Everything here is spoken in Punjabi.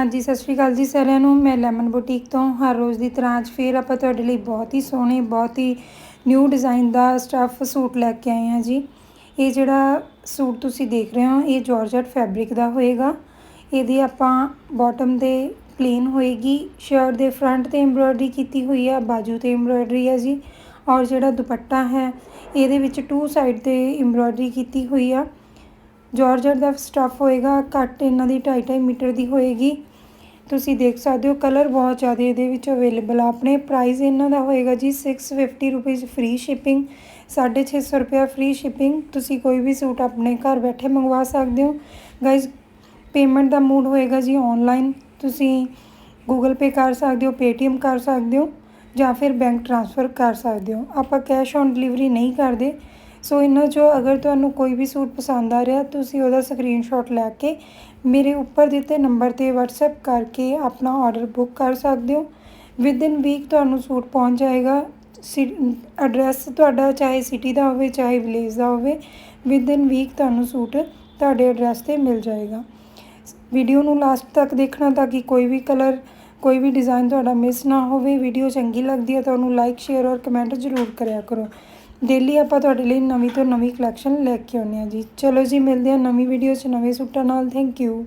ਹਾਂਜੀ, ਸਤਿ ਸ਼੍ਰੀ ਅਕਾਲ ਜੀ ਸਾਰਿਆਂ ਨੂੰ। ਮੈਂ ਲੈਮਨ ਬੁਟੀਕ ਤੋਂ, ਹਰ ਰੋਜ਼ ਦੀ ਤਰ੍ਹਾਂ ਅੱਜ ਫੇਰ ਆਪਾਂ ਤੁਹਾਡੇ ਲਈ ਬਹੁਤ ਹੀ ਸੋਹਣੇ, ਬਹੁਤ ਹੀ ਨਿਊ ਡਿਜ਼ਾਈਨ ਦਾ ਸਟੱਫ ਸੂਟ ਲੈ ਕੇ ਆਏ ਹਾਂ ਜੀ। ਇਹ ਜਿਹੜਾ ਸੂਟ ਤੁਸੀਂ ਦੇਖ ਰਹੇ ਹੋ, ਇਹ ਜਾਰਜਟ ਫੈਬਰਿਕ ਦਾ ਹੋਏਗਾ। ਇਹਦੀ ਆਪਾਂ ਬਾਟਮ ਦੇ ਪਲੇਨ ਹੋਏਗੀ ਸ਼ਰਟ ਦੇ ਫਰੰਟ ਤੇ ਐਮਬ੍ਰੋਇਡਰੀ ਕੀਤੀ ਹੋਈ ਆ, ਬਾਜੂ ਤੇ ਐਮਬ੍ਰੋਇਡਰੀ ਹੈ ਜੀ। ਔਰ ਜਿਹੜਾ ਦੁਪੱਟਾ ਹੈ, ਇਹਦੇ ਵਿੱਚ ਟੂ ਸਾਈਡ ਤੇ ਐਮਬ੍ਰੋਇਡਰੀ ਕੀਤੀ ਹੋਈ ਆ। ਜਾਰਜਟ ਦਾ ਸਟੱਫ ਹੋਏਗਾ, ਕੱਟ ਇਹਨਾਂ ਦੀ 2.5 ਮੀਟਰ ਦੀ ਹੋਏਗੀ। ਤੁਸੀਂ ਦੇਖ ਸਕਦੇ ਹੋ ਕਲਰ ਬਹੁਤ ਜ਼ਿਆਦਾ ਇਹਦੇ ਵਿੱਚ ਅਵੇਲੇਬਲ ਆ। ਆਪਣੇ ਪ੍ਰਾਈਸ ਇਹਨਾਂ ਦਾ ਹੋਏਗਾ ਜੀ 650 ਰੁਪੀਸ ਫ੍ਰੀ ਸ਼ਿਪਿੰਗ 650 ਰੁਪਿਆ ਫ੍ਰੀ ਸ਼ਿਪਿੰਗ ਤੁਸੀਂ ਕੋਈ ਵੀ ਸੂਟ ਆਪਣੇ ਘਰ ਬੈਠੇ ਮੰਗਵਾ ਸਕਦੇ ਹੋ। ਗਾਇਜ਼ ਪੇਮੈਂਟ ਦਾ ਮੂਡ ਹੋਏਗਾ ਜੀ ਆਨਲਾਈਨ ਤੁਸੀਂ ਗੂਗਲ ਪੇ ਕਰ ਸਕਦੇ ਹੋ ਪੇਟੀਐਮ ਕਰ ਸਕਦੇ ਹੋ ਜਾਂ ਫਿਰ ਬੈਂਕ ਟ੍ਰਾਂਸਫਰ ਕਰ ਸਕਦੇ ਹੋ। ਆਪਾਂ ਕੈਸ਼ ਔਨ ਡਿਲੀਵਰੀ ਨਹੀਂ ਕਰਦੇ। ਸੋ ਇਹਨਾਂ 'ਚੋਂ ਅਗਰ ਤੁਹਾਨੂੰ ਕੋਈ ਵੀ ਸੂਟ ਪਸੰਦ ਆ ਰਿਹਾ, ਤੁਸੀਂ ਉਹਦਾ ਸਕਰੀਨਸ਼ਾਟ ਲੈ ਕੇ ਮੇਰੇ ਉੱਪਰ ਦਿੱਤੇ ਨੰਬਰ ਤੇ WhatsApp ਕਰਕੇ ਆਪਣਾ ਆਰਡਰ ਬੁੱਕ ਕਰ ਸਕਦੇ ਹੋ। ਵਿਦ ਇਨ ਵੀਕ ਤੁਹਾਨੂੰ ਸੂਟ ਪਹੁੰਚ ਜਾਏਗਾ। ਐਡਰੈਸ ਤੁਹਾਡਾ ਚਾਹੇ ਸਿਟੀ ਦਾ ਹੋਵੇ, ਚਾਹੇ ਵਿਲੇਜ ਦਾ ਹੋਵੇ ਵਿਦ ਇਨ ਵੀਕ ਤੁਹਾਨੂੰ ਸੂਟ ਤੁਹਾਡੇ ਐਡਰੈਸ ਤੇ ਮਿਲ ਜਾਏਗਾ। ਵੀਡੀਓ ਨੂੰ ਲਾਸਟ ਤੱਕ ਦੇਖਣਾ ਤਾਂ ਕਿ ਕੋਈ ਵੀ ਕਲਰ ਕੋਈ ਵੀ ਡਿਜ਼ਾਈਨ ਤੁਹਾਡਾ ਮਿਸ ਨਾ ਹੋਵੇ। ਵੀਡੀਓ ਚੰਗੀ ਲੱਗਦੀ ਹੈ ਤਾਂ ਉਹਨੂੰ ਲਾਈਕ ਸ਼ੇਅਰ ਔਰ ਕਮੈਂਟ ਜ਼ਰੂਰ ਕਰਿਆ ਕਰੋ। ਡੇਲੀ ਆਪਾਂ ਤੁਹਾਡੇ ਲਈ ਨਵੀਂ ਤੋਂ ਨਵੀਂ ਕਲੈਕਸ਼ਨ ਲੈ ਕੇ ਆਉਂਦੇ ਹਾਂ ਜੀ। ਚਲੋ ਜੀ, ਮਿਲਦੇ ਹਾਂ ਨਵੀਂ ਵੀਡੀਓ 'ਚ ਨਵੇਂ ਸੂਟਾਂ ਨਾਲ। Thank you